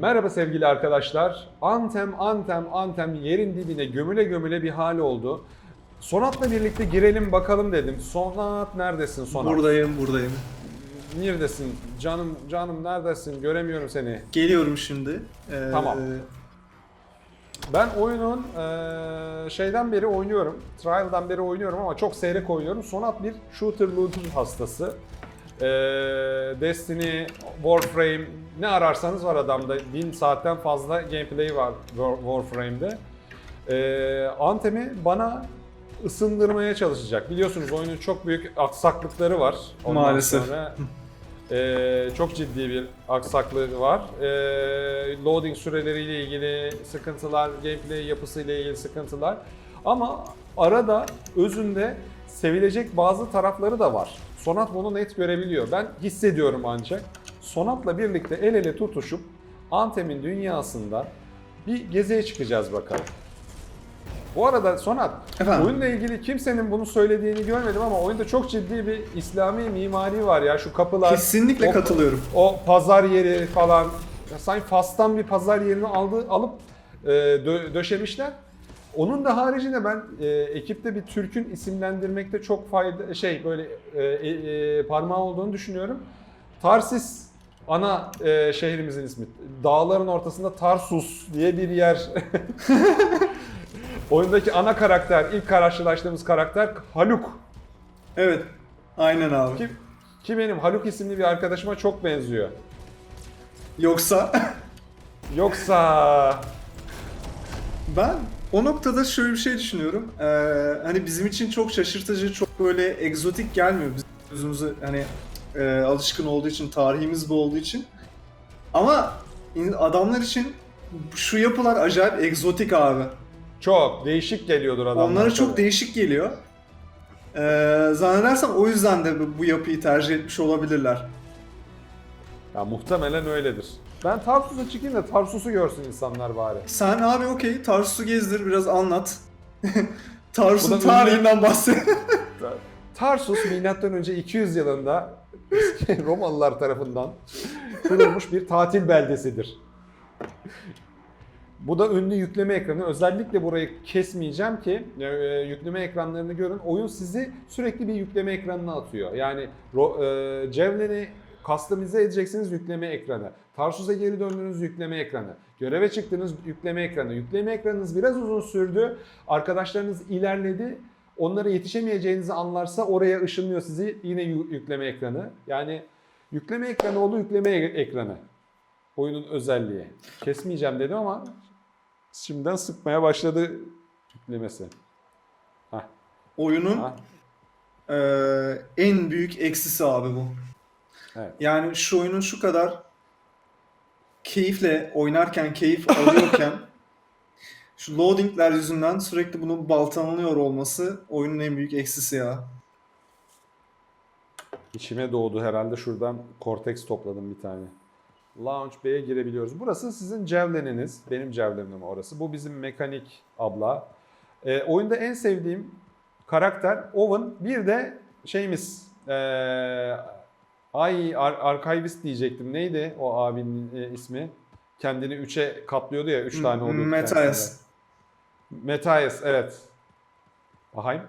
Merhaba sevgili arkadaşlar. Antem, Antem, Antem yerin dibine gömüle gömüle bir hal oldu. Sonat'la birlikte girelim bakalım dedim. Sonat neredesin Sonat? Buradayım, buradayım. Neredesin? Canım, canım neredesin? Göremiyorum seni. Geliyorum şimdi. Ee, Tamam. Ben oyunun eee, şeyden beri oynuyorum. Trial'dan beri oynuyorum ama çok seyrek oynuyorum. Sonat bir shooter looter hastası. Eee, Destiny, Warframe ne ararsanız var adamda. 1000 saatten fazla gameplay var War- Warframe'de. Eee Anthem'i bana ısındırmaya çalışacak. Biliyorsunuz oyunun çok büyük aksaklıkları var. Ondan Maalesef. sonra ee, çok ciddi bir aksaklığı var. Ee, loading süreleriyle ilgili sıkıntılar, gameplay yapısıyla ilgili sıkıntılar. Ama arada özünde sevilecek bazı tarafları da var. Sonat bunu net görebiliyor. Ben hissediyorum ancak. Sonat'la birlikte el ele tutuşup Anthem'in dünyasında bir geziye çıkacağız bakalım. Bu arada Sonat, Efendim? oyunla ilgili kimsenin bunu söylediğini görmedim ama oyunda çok ciddi bir İslami mimari var ya şu kapılar. Kesinlikle o- katılıyorum. O pazar yeri falan. Ya sanki Fas'tan bir pazar yerini aldı, alıp e, dö- döşemişler. Onun da haricinde ben e, ekipte bir Türk'ün isimlendirmekte çok fayda şey böyle e, e, e, parmağı olduğunu düşünüyorum. Tarsis ana e, şehrimizin ismi. Dağların ortasında Tarsus diye bir yer. Oyundaki ana karakter, ilk karşılaştığımız karakter Haluk. Evet. Aynen abi. Ki, ki benim Haluk isimli bir arkadaşıma çok benziyor. Yoksa Yoksa ben o noktada şöyle bir şey düşünüyorum. Ee, hani bizim için çok şaşırtıcı, çok böyle egzotik gelmiyor. Bizim gözümüze hani e, alışkın olduğu için, tarihimiz bu olduğu için. Ama adamlar için şu yapılar acayip egzotik abi. çok değişik geliyordur adamlar. Onlara çok tabii. değişik geliyor. Ee, zannedersem o yüzden de bu yapıyı tercih etmiş olabilirler. Ya muhtemelen öyledir. Ben Tarsus'a çıkayım da Tarsus'u görsün insanlar bari. Sen abi okey Tarsus'u gezdir biraz anlat. Tarsus'un tarihinden bahset. Tarsus milattan önce 200 yılında Romalılar tarafından kurulmuş bir tatil beldesidir. Bu da ünlü yükleme ekranı. Özellikle burayı kesmeyeceğim ki e, yükleme ekranlarını görün. Oyun sizi sürekli bir yükleme ekranına atıyor. Yani e, Javelin'i customize edeceksiniz yükleme ekranı. Tarsus'a geri döndüğünüz yükleme ekranı. Göreve çıktığınız yükleme ekranı. Yükleme ekranınız biraz uzun sürdü. Arkadaşlarınız ilerledi. Onlara yetişemeyeceğinizi anlarsa oraya ışınlıyor sizi yine yü- yükleme ekranı. Yani yükleme ekranı oldu yükleme e- ekranı. Oyunun özelliği. Kesmeyeceğim dedim ama şimdiden sıkmaya başladı yüklemesi. Hah, Oyunun hah. eee, en büyük eksisi abi bu. Evet. Yani şu oyunun şu kadar keyifle oynarken, keyif alıyorken şu loadingler yüzünden sürekli bunun baltalanıyor olması oyunun en büyük eksisi ya. İçime doğdu herhalde şuradan Cortex topladım bir tane. Launch Bay'e girebiliyoruz. Burası sizin cevleniniz. Benim cevlenim orası. Bu bizim mekanik abla. Ee, oyunda en sevdiğim karakter Owen. Bir de şeyimiz ee, ay Ar- Archivist diyecektim. Neydi o abinin e, ismi? Kendini üçe katlıyordu ya. Üç tane oluyordu. Matthias. Matthias evet. Bakayım.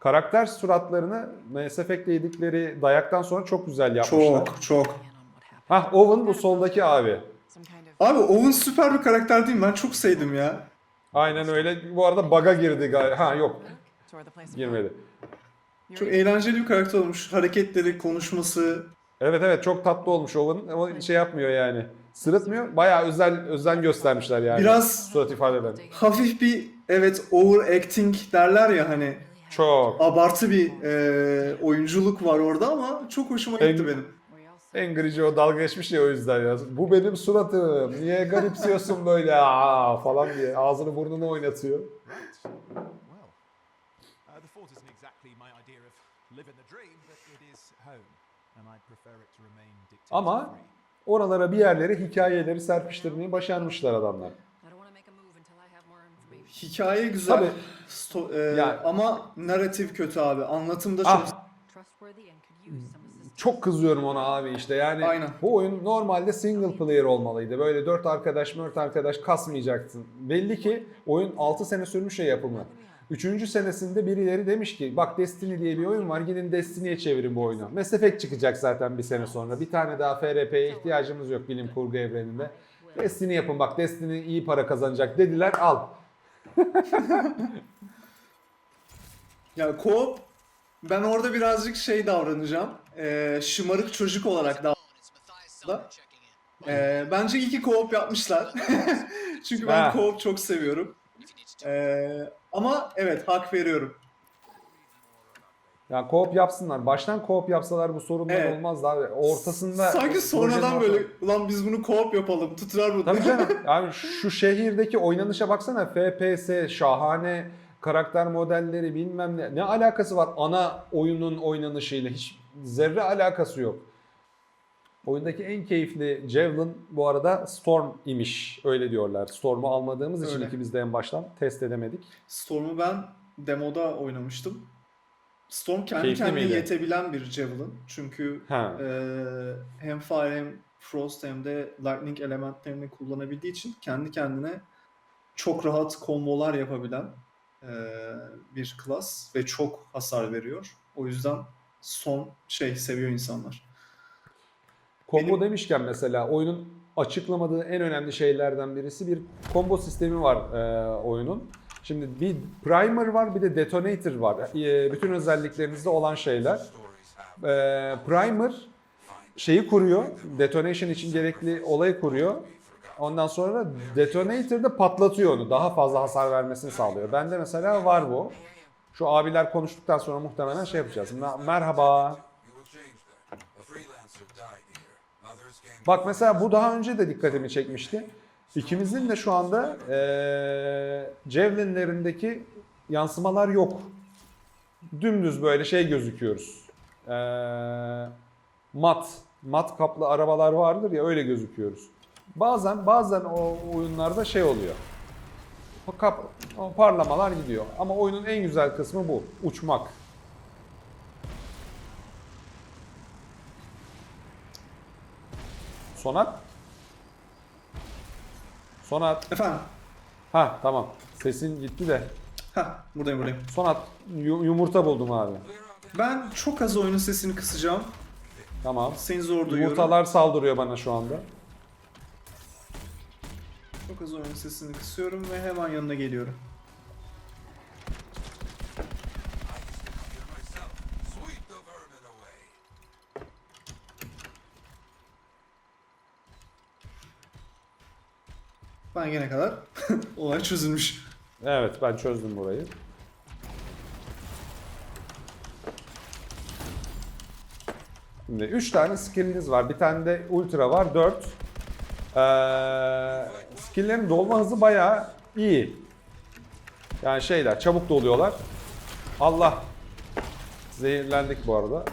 Karakter suratlarını Mass Effect'te yedikleri dayaktan sonra çok güzel yapmışlar. Çok çok. Hah Owen bu soldaki abi. Abi Owen süper bir karakter değil mi? Ben çok sevdim ya. Aynen öyle. Bu arada bug'a girdi galiba. Ha yok girmedi. Çok eğlenceli bir karakter olmuş. Hareketleri, konuşması. Evet evet çok tatlı olmuş Owen ama şey yapmıyor yani. Sırıtmıyor. Bayağı özel özen göstermişler yani. Biraz- surat ifadeleri. Hafif bir evet overacting derler ya hani Çok. abartı bir e, oyunculuk var orada ama çok hoşuma gitti En- benim. Angry Joe dalga geçmiş ya o yüzden ya. Bu benim suratım. Niye garipsiyorsun böyle Aa, falan diye. Ağzını burnunu oynatıyor. Ama oralara bir yerlere hikayeleri serpiştirmeyi başarmışlar adamlar. Hikaye güzel Tabii. sto- e, Yani- ama narratif kötü abi. Anlatımda çok Ah some assistance. çok kızıyorum ona abi işte yani Aynen. bu oyun normalde single player olmalıydı. Böyle 4 arkadaş 4 arkadaş kasmayacaksın. Belli ki oyun 6 sene sürmüş ya yapımı. Üçüncü senesinde birileri demiş ki bak Destiny diye bir oyun var gidin Destiny'ye çevirin bu oyunu. Mass Effect çıkacak zaten bir sene sonra. Bir tane daha FRP'ye ihtiyacımız yok bilim kurgu evreninde. Destiny yapın bak Destiny iyi para kazanacak dediler al. Ya co ben orada birazcık şey davranacağım. Ee, şımarık çocuk olarak da. Ee, bence iyi ki co-op yapmışlar. Çünkü ben Ha. co-op çok seviyorum. Ee, ama evet hak veriyorum. Ya co-op yapsınlar. Baştan co-op yapsalar bu sorunlar Evet. olmazdı abi. Ortasında Sanki sonradan projenin böyle ulan biz bunu co-op yapalım tutar mı? Tabii canım. Yani şu şehirdeki oynanışa baksana. FPS şahane karakter modelleri bilmem ne. Ne alakası var ana oyunun oynanışıyla? Hiç zerre alakası yok. Oyundaki en keyifli Javelin bu arada Storm imiş. Öyle diyorlar. Storm'u almadığımız için Öyle. ikimiz de en baştan test edemedik. Storm'u ben demoda oynamıştım. Storm kendi Keyifli kendine miydi? yetebilen bir Javelin. Çünkü Ha. e, hem Fire hem Frost hem de Lightning elementlerini kullanabildiği için kendi kendine çok rahat kombolar yapabilen e, bir klas ve çok hasar veriyor. O yüzden son şey seviyor insanlar. Combo Benim- demişken mesela oyunun açıklamadığı en önemli şeylerden birisi bir combo sistemi var e, oyunun. Şimdi bir primer var bir de detonator var. E, bütün özelliklerinizde olan şeyler. E, primer şeyi kuruyor. Detonation için gerekli olayı kuruyor. Ondan sonra detonator da patlatıyor onu. Daha fazla hasar vermesini sağlıyor. Bende mesela var bu. Şu abiler konuştuktan sonra muhtemelen şey yapacağız. Me- Merhaba. Bak mesela bu daha önce de dikkatimi çekmişti. İkimizin de şu anda eee Javelin'lerindeki yansımalar yok. Dümdüz böyle şey gözüküyoruz. Eee, mat, mat kaplı arabalar vardır ya öyle gözüküyoruz. Bazen bazen o oyunlarda şey oluyor. O kap, o parlamalar gidiyor. Ama oyunun en güzel kısmı bu. Uçmak. Sonat? Sonat. Efendim? Ha tamam. Sesin gitti de. Heh, buradayım buradayım. Sonat yu- yumurta buldum abi. Ben çok az oyunun sesini kısacağım. Tamam. Seni zor duyuyorum. Yumurtalar saldırıyor bana şu anda. Çok az oyunun sesini kısıyorum ve hemen yanına geliyorum. Ben gene kadar olay çözülmüş. Evet ben çözdüm burayı. Şimdi 3 tane skill'iniz var. Bir tane de ultra var. 4. Ee, skill'lerin dolma hızı bayağı iyi. Yani şeyler çabuk doluyorlar. Allah. Zehirlendik bu arada.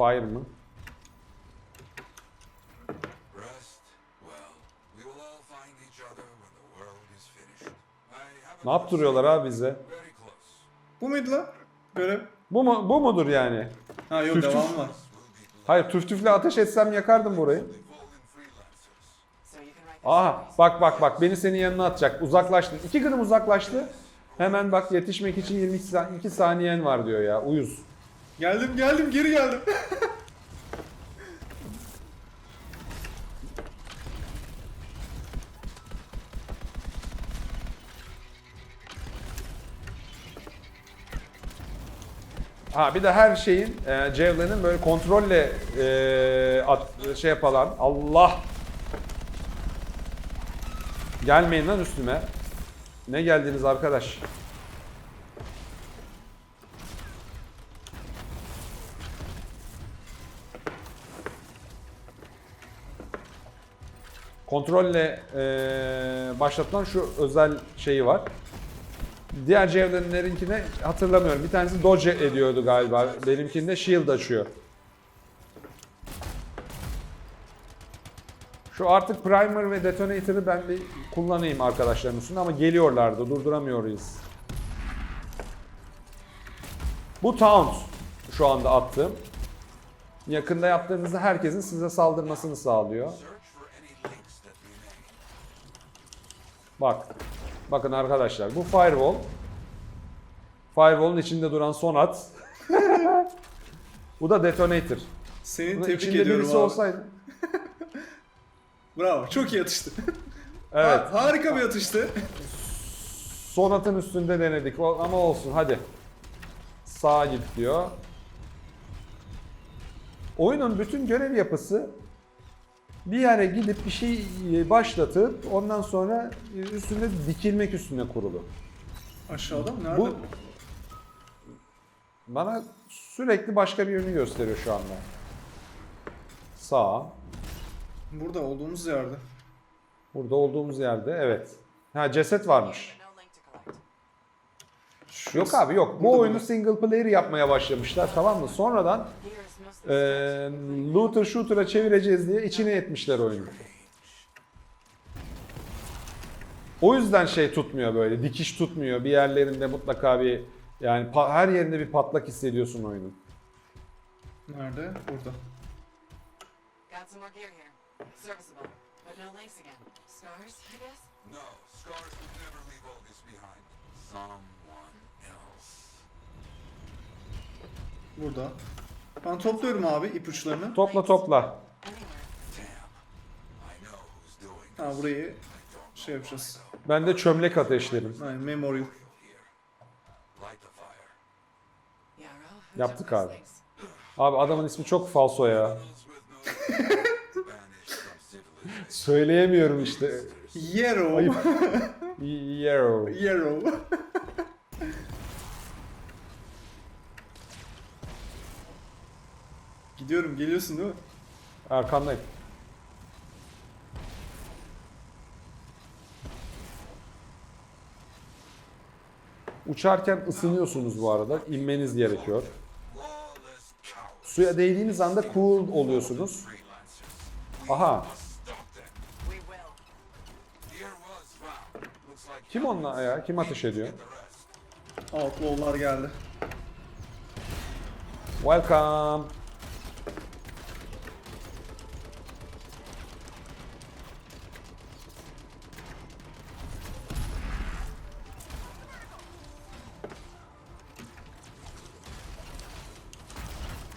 I have Ne yaptırıyorlar abi bize? very close. Bu muydu lan? Görev. Bu mu bu mudur yani? Ha yok Tüf tüf. devam var. Hayır tüf tüfle ateş etsem yakardım burayı. Aha bak bak bak beni senin yanına atacak. Uzaklaştın. İki gıdım uzaklaştı. Hemen bak yetişmek için 22 sa- iki saniyen var diyor ya. Uyuz. Geldim geldim geri geldim. Ha bir de her şeyin e, Javelin'in böyle kontrolle e, at, şey yapılan Allah Gelmeyin lan üstüme. Ne geldiniz arkadaş? Kontrolle e, başlatılan şu özel şeyi var. Diğer Javelin'lerinkine hatırlamıyorum. Bir tanesi dodge ediyordu galiba. Benimkinde shield açıyor. Şu artık primer ve detonator'ı ben bir kullanayım arkadaşların üstünde ama geliyorlardı durduramıyoruz. Bu taunt şu anda attım. Yakında yaptığınızda herkesin size saldırmasını sağlıyor. Bak. Bakın arkadaşlar bu firewall. Firewall'un içinde duran sonat. bu da detonator. Seni Bunun tebrik ediyorum abi. olsaydı. Bravo. Çok iyi atıştı. Evet. Ha, harika bir atıştı. Sonat'ın üstünde denedik ama olsun hadi. Sağa git diyor. Oyunun bütün görev yapısı bir yere gidip bir şey başlatıp ondan sonra üstünde dikilmek üstüne kurulu. Aşağıda mı? Nerede? Bu bana sürekli başka bir yönü gösteriyor şu anda. Sağ. Burada olduğumuz yerde. Burada olduğumuz yerde evet. Ha ceset varmış. Şurası. Yok abi yok. Bu Burada, oyunu burada. single player yapmaya başlamışlar tamam mı? Sonradan Stuff. looter shooter'a çevireceğiz diye içine etmişler oyunu. O yüzden şey tutmuyor böyle, dikiş tutmuyor. Bir yerlerinde mutlaka bir yani her yerinde bir patlak hissediyorsun oyunun. Nerede? Burada. Burada. Ben topluyorum abi ipuçlarını. Topla topla. Ha burayı şey yapacağız. Ben de çömlek ateşlerim. Aynen memorial. Yaptık abi. Abi adamın ismi çok falso ya. Söyleyemiyorum işte. Yarrow. Ayıp. Yarrow. Yarrow. Gidiyorum geliyorsun değil mi? Arkandayım. Uçarken ısınıyorsunuz bu arada. İnmeniz gerekiyor. Suya değdiğiniz anda cool oluyorsunuz. Aha. Kim onunla ya? Kim ateş ediyor? Outlaw'lar geldi. Welcome.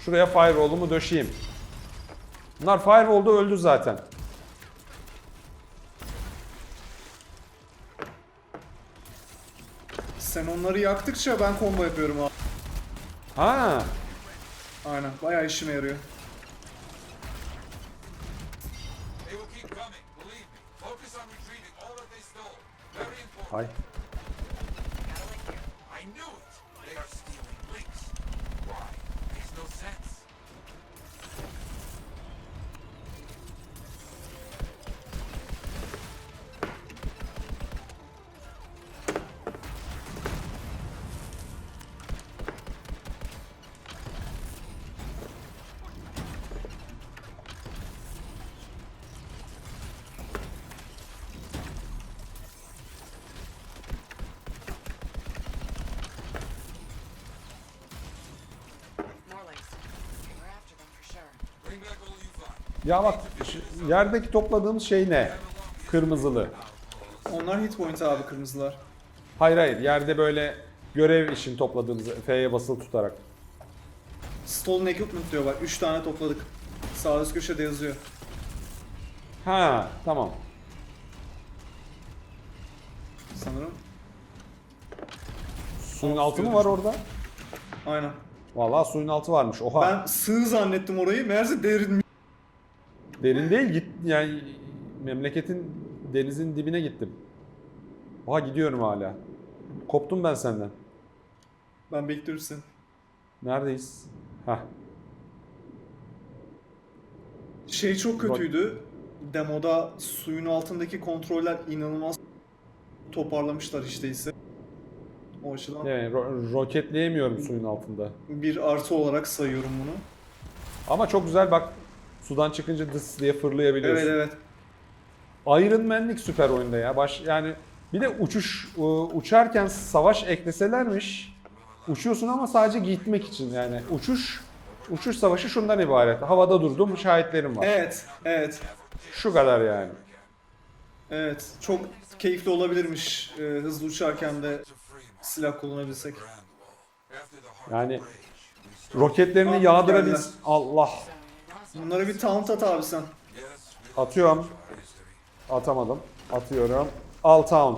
Şuraya firewall'umu döşeyim. Bunlar firewall'da öldü zaten. Sen onları yaktıkça ben combo yapıyorum abi. Ha, Aynen. Bayağı işime yarıyor. Ya bak şu- yerdeki topladığımız şey ne? Kırmızılı. Onlar hit point abi kırmızılar. Hayır hayır yerde böyle görev için topladığımız F'ye basılı tutarak. Stolen equipment diyor bak. 3 tane topladık. Sağ üst köşede yazıyor. Ha tamam. Sanırım. Suyun altı mı var orada? Aynen. Vallahi suyun altı varmış. Oha. Ben sığ zannettim orayı. Meğerse derin. Derin değil git yani memleketin denizin dibine gittim. Oha gidiyorum hala. Koptum ben senden. Ben bekliyorum seni. Neredeyiz? Hah. Şey çok kötüydü. Demoda suyun altındaki kontroller inanılmaz toparlamışlar işte ise. O açıdan Yani ro- roketleyemiyorum suyun altında. bir artı olarak sayıyorum bunu. Ama çok güzel bak sudan çıkınca dıs diye fırlayabiliyorsun. Evet evet. Iron Man'lik süper oyunda ya. Baş yani bir de uçuş e, uçarken savaş ekleselermiş. Uçuyorsun ama sadece gitmek için yani uçuş uçuş savaşı şundan ibaret. Havada durdum şahitlerim var. Evet, evet, Şu kadar yani. evet. Çok keyifli olabilirmiş e, hızlı uçarken de silah kullanabilsek. Yani roketlerini Abi geldiler. Allah. Bunlara bir taunt at abi sen. Atıyorum. Atamadım. Atıyorum. Me? How?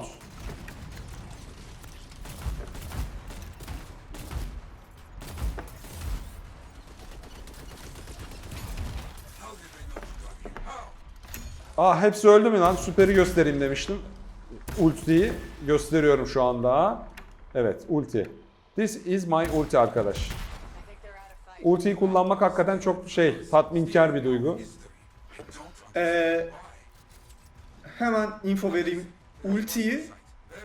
Aa hepsi öldü mü lan? Süperi göstereyim demiştim. Ultiyi gösteriyorum şu anda. Evet, ulti. This is my ulti arkadaş. Ultiyi kullanmak hakikaten çok şey, tatminkar bir duygu. Ee, hemen info vereyim. Ultiyi,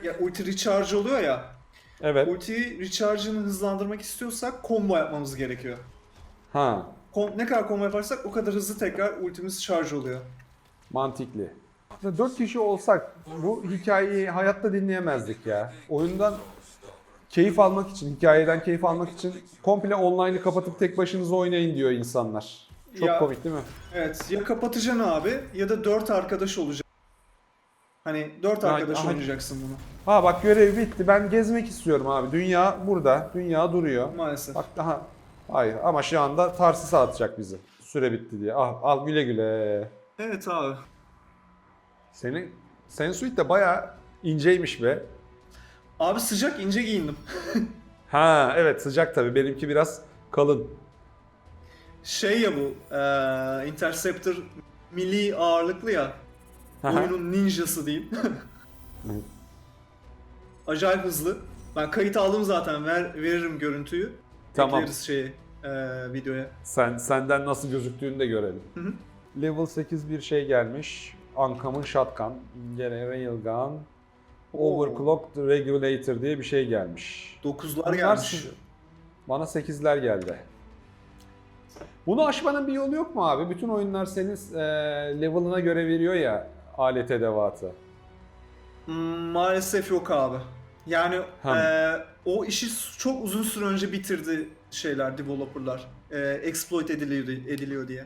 ya ulti recharge oluyor ya. Evet. Ultiyi recharge'ını hızlandırmak istiyorsak combo yapmamız gerekiyor. Ha, Kom- ne kadar combo yaparsak o kadar hızlı tekrar ultimiz charge oluyor. mantıklı. Ya Dört kişi olsak bu hikayeyi hayatta dinleyemezdik ya. Oyundan keyif almak için, hikayeden keyif almak için komple online'ı kapatıp tek başınıza oynayın diyor insanlar. Çok Ya- komik değil mi? Evet, ya kapatacaksın abi ya da 4 arkadaş olacak. Hani 4 Ha, arkadaş ha- oynayacaksın bunu Ha bak görev bitti. Ben gezmek istiyorum abi. Dünya burada. Dünya duruyor. maalesef. Bak daha hayır ama şu anda Tarsus'a atacak bizi. Süre bitti diye. Ah, al güle güle. Evet abi. Senin senin suite de bayağı inceymiş be. Abi sıcak ince giyindim. Ha evet sıcak tabii. Benimki biraz kalın. Şey ya bu, eee Interceptor milli ağırlıklı ya. Aha. Oyunun ninjası diyeyim. Acayip hızlı. Ben kayıt aldım zaten. Ver, veririm görüntüyü. Tamam. Ekleriz şeyi eee, videoya. Sen senden nasıl gözüktüğünü de görelim. Hı hı. Level 8 bir şey gelmiş. Uncommon Shotgun, gene Railgun, Overclocked Regulator diye bir şey gelmiş. 9'lar Bunlar gelmiş. Bana 8'ler geldi. Bunu aşmanın bir yolu yok mu abi? Bütün oyunlar senin e, level'ına göre veriyor ya alet edevatı. Hmm, maalesef yok abi. Yani Hem. eee, o işi çok uzun süre önce bitirdi şeyler, developerlar. Eee, exploit ediliyor, ediliyor diye.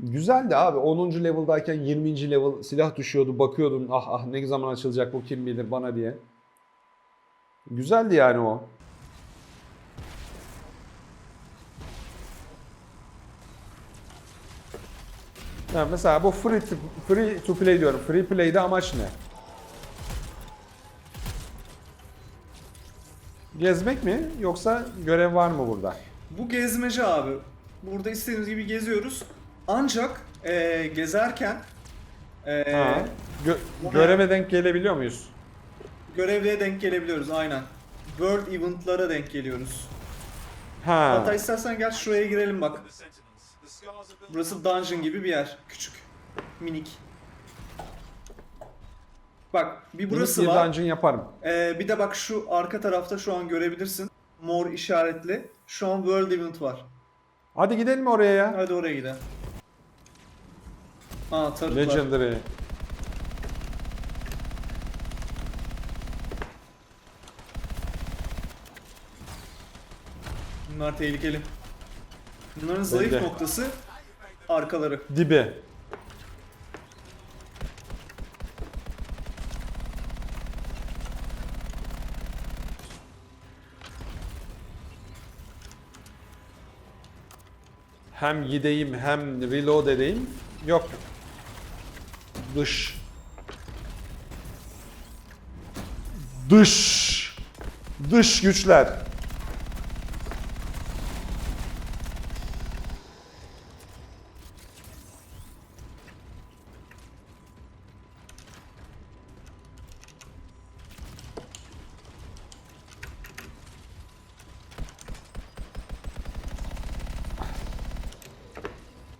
Güzeldi abi. 10. level'dayken 20. level silah düşüyordu. Bakıyordun ah ah ne zaman açılacak bu kim bilir bana diye. Güzeldi yani o. Yani mesela bu free to, free to play diyorum. Free play'de amaç ne? Gezmek mi yoksa görev var mı burada? Bu gezmece abi. Burada istediğimiz gibi geziyoruz. Ancak eee, gezerken Ha. Gö- göreve denk gelebiliyor muyuz? görevliye denk gelebiliyoruz aynen. World event'lara denk geliyoruz. Ha. Hatta istersen gel şuraya girelim bak. Burası dungeon gibi bir yer. Küçük. Minik. Bak bir burası bir var. dungeon yaparım. Ee, bir de bak şu arka tarafta şu an görebilirsin. Mor işaretli. Şu an World Event var. Hadi gidelim oraya ya. Hadi oraya gidelim. Aa tarıklar. Legendary. Bunlar tehlikeli. Bunların zayıf Belli. noktası arkaları. Dibi. Hem gideyim hem reload edeyim. Yok. Dış. Dış. Dış güçler.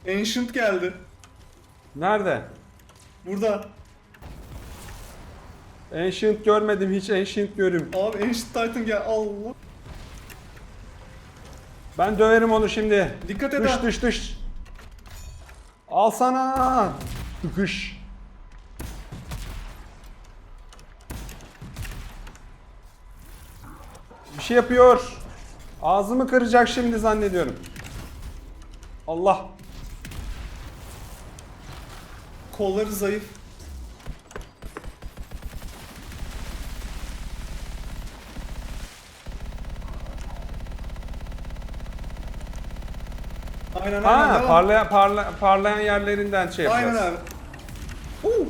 Ancient geldi. Nerede? Burada. Ancient görmedim hiç Ancient görüm. Abi Ancient Titan gel. Allah. Ben döverim onu şimdi. Dikkat et Dış dış dış. Al sana. Tıkış. Bir şey yapıyor. Ağzımı kıracak şimdi zannediyorum. Allah. Kolları zayıf. Aynen aynen. Ha, devam. parlayan, parla, parlayan yerlerinden şey yapacağız. Aynen abi. Huu.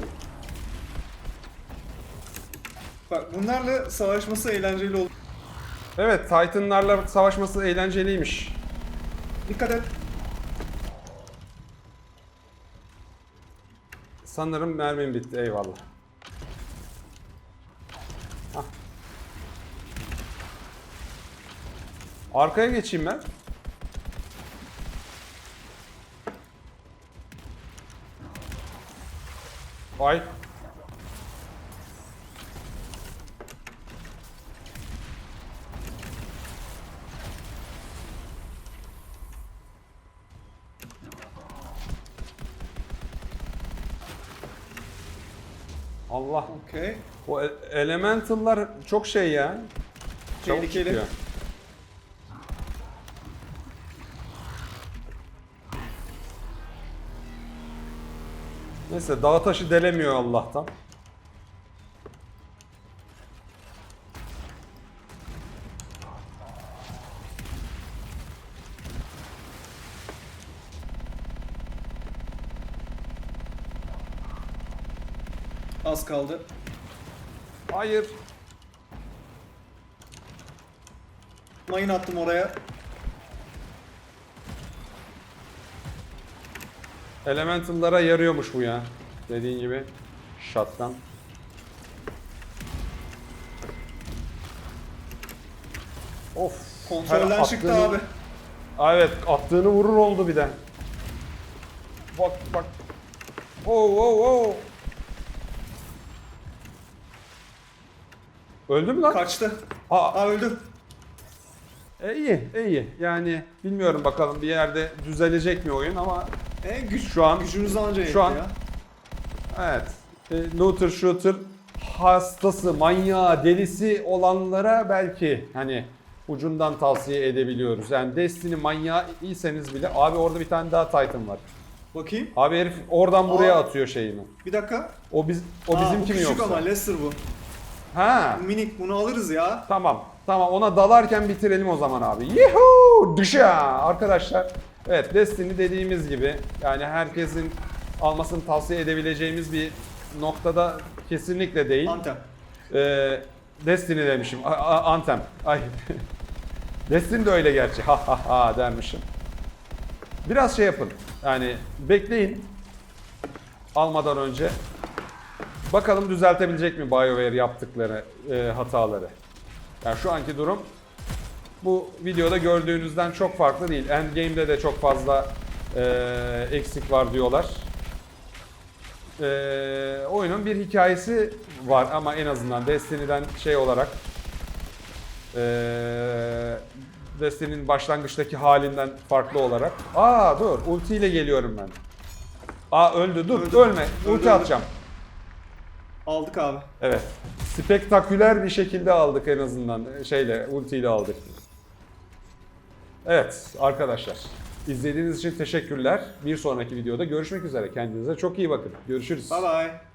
Bak bunlarla savaşması eğlenceli oldu. Evet, Titan'larla savaşması eğlenceliymiş. Dikkat et. Sanırım mermim bitti, eyvallah. Hah. Arkaya geçeyim ben. Ay. Allah. Okey. O e- elemental'lar çok şey ya. Çabuk Tehlikeli. çıkıyor. Neyse dağ taşı delemiyor Allah'tan. Az kaldı. Hayır. Mayın attım oraya. Elemental'lara yarıyormuş bu ya. Dediğin gibi. Shotgun. Of. Kontrolden her çıktı attığını- abi. Aa, Evet attığını vurur oldu bir de. Bak bak. Oo oo oo. Öldü mü lan? Kaçtı. Aa, Aa öldü. e, iyi iyi. Yani bilmiyorum bakalım bir yerde düzelecek mi oyun ama E, güç, Şu an- gücümüz anca yetti şu an- ya. evet. E, looter shooter hastası, manyağı, delisi olanlara belki hani ucundan tavsiye edebiliyoruz. Yani Destiny manyağı iyseniz bile abi orada bir tane daha Titan var. Bakayım. Abi herif oradan buraya Aa. atıyor şeyini. Bir dakika. O biz o Aa, bu mi küçük yoksa? ama Lester bu. Ha. Minik bunu alırız ya. Tamam. Tamam ona dalarken bitirelim o zaman abi. Yuhuu! Dışa! Arkadaşlar evet Destiny dediğimiz gibi yani herkesin almasını tavsiye edebileceğimiz bir noktada kesinlikle değil. Antep. Ee, Destiny demişim. A- a- Anthem. Ay. Destiny de öyle gerçi. Ha ha ha dermişim. Biraz şey yapın. Yani bekleyin. Almadan önce. Bakalım düzeltebilecek mi BioWare yaptıkları e, hataları. Yani şu anki durum bu videoda gördüğünüzden çok farklı değil. Endgame'de de çok fazla e, eksik var diyorlar. E, oyunun bir hikayesi var ama en azından Destiny'den şey olarak e, Destiny'nin başlangıçtaki halinden farklı olarak. Aa dur ulti ile geliyorum ben. Aa öldü dur Öldü. ölme Öldü, ulti öldü. atacağım. Aldık abi. Evet. Spektaküler bir şekilde aldık en azından. Şeyle, ultiyle aldık. Evet arkadaşlar. İzlediğiniz için teşekkürler. Bir sonraki videoda görüşmek üzere. Kendinize çok iyi bakın. Görüşürüz. Bye bye.